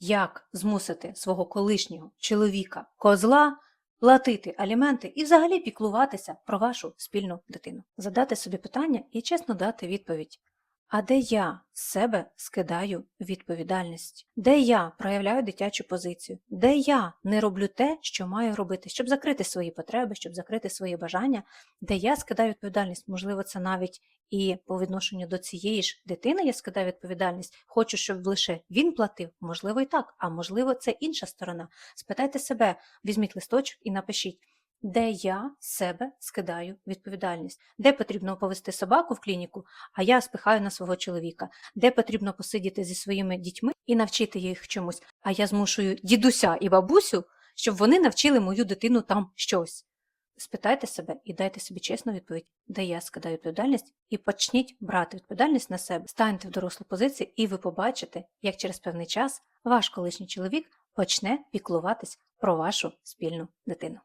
як змусити свого колишнього чоловіка, козла платити аліменти і взагалі піклуватися про вашу спільну дитину. Задати собі питання і чесно дати відповідь. А де я з себе скидаю відповідальність? Де я проявляю дитячу позицію? Де я не роблю те, що маю робити, щоб закрити свої потреби, щоб закрити свої бажання, де я скидаю відповідальність? Можливо, це навіть і по відношенню до цієї ж дитини я скидаю відповідальність. Хочу, щоб лише він платив. Можливо, і так, а можливо, це інша сторона. Спитайте себе, візьміть листочок і напишіть. Де я себе скидаю відповідальність, де потрібно повести собаку в клініку, а я спихаю на свого чоловіка, де потрібно посидіти зі своїми дітьми і навчити їх чомусь, а я змушую дідуся і бабусю, щоб вони навчили мою дитину там щось. Спитайте себе і дайте собі чесну відповідь, де я скидаю відповідальність, і почніть брати відповідальність на себе, станьте в дорослу позицію, і ви побачите, як через певний час ваш колишній чоловік почне піклуватись про вашу спільну дитину.